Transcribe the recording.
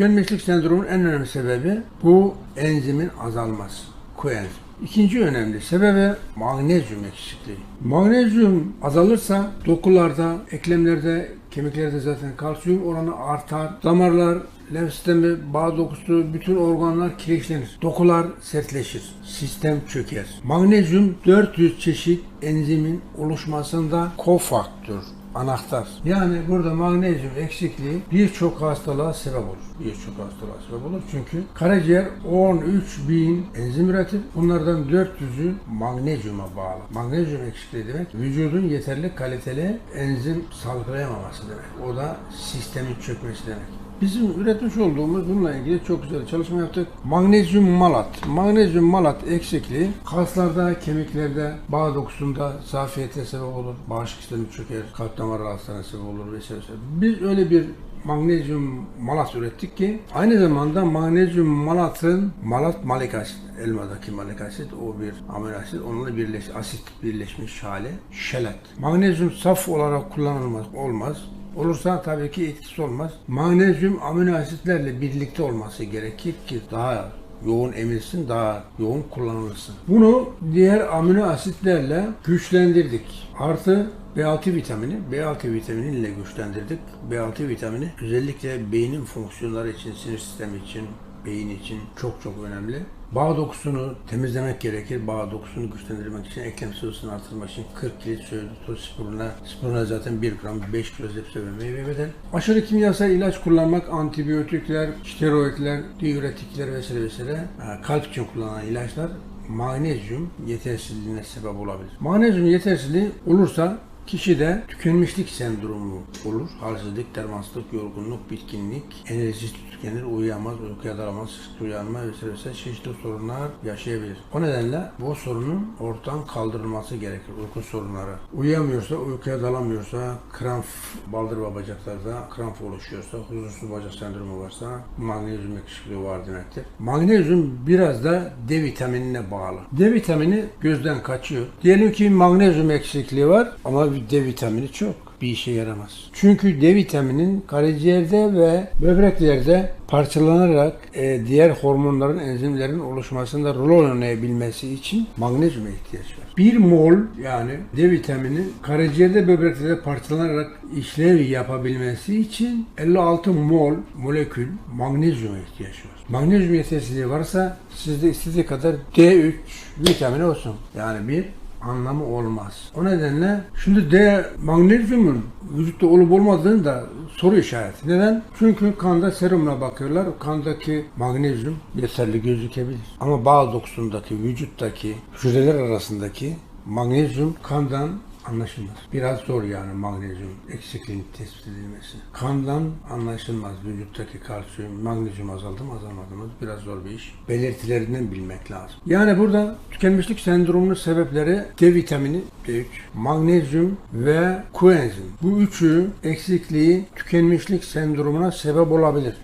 Tükenmişlik sendromunun en önemli sebebi bu enzimin azalması. Koenzim. İkinci önemli sebebi magnezyum eksikliği. Magnezyum azalırsa dokularda, eklemlerde, kemiklerde zaten kalsiyum oranı artar. Damarlar, lenf sistemi, bağ dokusu, bütün organlar kireçlenir. Dokular sertleşir. Sistem çöker. Magnezyum 400 çeşit enzimin oluşmasında kofaktör anahtar. Yani burada magnezyum eksikliği birçok hastalığa sebep olur. Birçok hastalığa sebep olur. Çünkü karaciğer 13 bin enzim üretir. Bunlardan 400'ü magnezyuma bağlı. Magnezyum eksikliği demek vücudun yeterli kaliteli enzim salgılayamaması demek. O da sistemin çökmesi demek. Bizim üretmiş olduğumuz bununla ilgili çok güzel çalışma yaptık. Magnezyum malat. Magnezyum malat eksikliği kaslarda, kemiklerde, bağ dokusunda zafiyete sebep olur. Bağışıklık sistemi çöker, kalp damar hastanesine sebep olur vesaire. Biz öyle bir magnezyum malat ürettik ki aynı zamanda magnezyum malatın malat malik asit elmadaki malik asit o bir amino asit onunla birleş asit birleşmiş hali şelat. Magnezyum saf olarak kullanılmaz olmaz. Olursa tabii ki etkisi olmaz. Magnezyum amino asitlerle birlikte olması gerekir ki daha yoğun emilsin, daha yoğun kullanılsın. Bunu diğer amino asitlerle güçlendirdik. Artı B6 vitamini, B6 vitaminiyle güçlendirdik. B6 vitamini özellikle beynin fonksiyonları için, sinir sistemi için, beyin için çok çok önemli. Bağ dokusunu temizlemek gerekir. Bağ dokusunu güçlendirmek için, eklem sıvısını artırmak için 40 kilo söğütü spirulina. Spirulina zaten 1 gram, 5 kilo zepse ve meyve bedel. Aşırı kimyasal ilaç kullanmak, antibiyotikler, steroidler, diüretikler vesaire vesaire, ha, kalp için kullanılan ilaçlar magnezyum yetersizliğine sebep olabilir. Magnezyum yetersizliği olursa Kişide tükenmişlik sendromu olur. Halsizlik, dermansızlık, yorgunluk, bitkinlik, enerjisi tükenir, uyuyamaz, uykuya dalamaz, sık uyanma vesaire çeşitli sorunlar yaşayabilir. O nedenle bu sorunun ortadan kaldırılması gerekir. Uyku sorunları. Uyuyamıyorsa, uykuya dalamıyorsa, kramp, baldır ve bacaklarda kramp oluşuyorsa, huzursuz bacak sendromu varsa magnezyum eksikliği var demektir. Magnezyum biraz da D vitaminine bağlı. D vitamini gözden kaçıyor. Diyelim ki magnezyum eksikliği var ama D vitamini çok bir işe yaramaz. Çünkü D vitaminin karaciğerde ve böbreklerde parçalanarak e, diğer hormonların, enzimlerin oluşmasında rol oynayabilmesi için magnezyuma ihtiyaç var. 1 mol yani D vitamini karaciğerde böbreklerde parçalanarak işlev yapabilmesi için 56 mol molekül magnezyuma ihtiyaç var. Magnezyum yetersizliği varsa sizde istediği kadar D3 vitamini olsun. Yani bir anlamı olmaz. O nedenle şimdi D magnezyumun vücutta olup olmadığını da soru işareti. Neden? Çünkü kanda serumla bakıyorlar. Kandaki magnezyum yeterli gözükebilir. Ama bağ dokusundaki, vücuttaki hücreler arasındaki magnezyum kandan anlaşılmaz. Biraz zor yani magnezyum eksikliğinin tespit edilmesi. Kandan anlaşılmaz vücuttaki kalsiyum, magnezyum azaldı mı azalmadı mı biraz zor bir iş. Belirtilerinden bilmek lazım. Yani burada tükenmişlik sendromunun sebepleri D vitamini D3, magnezyum ve koenzim. Bu üçü eksikliği tükenmişlik sendromuna sebep olabilir.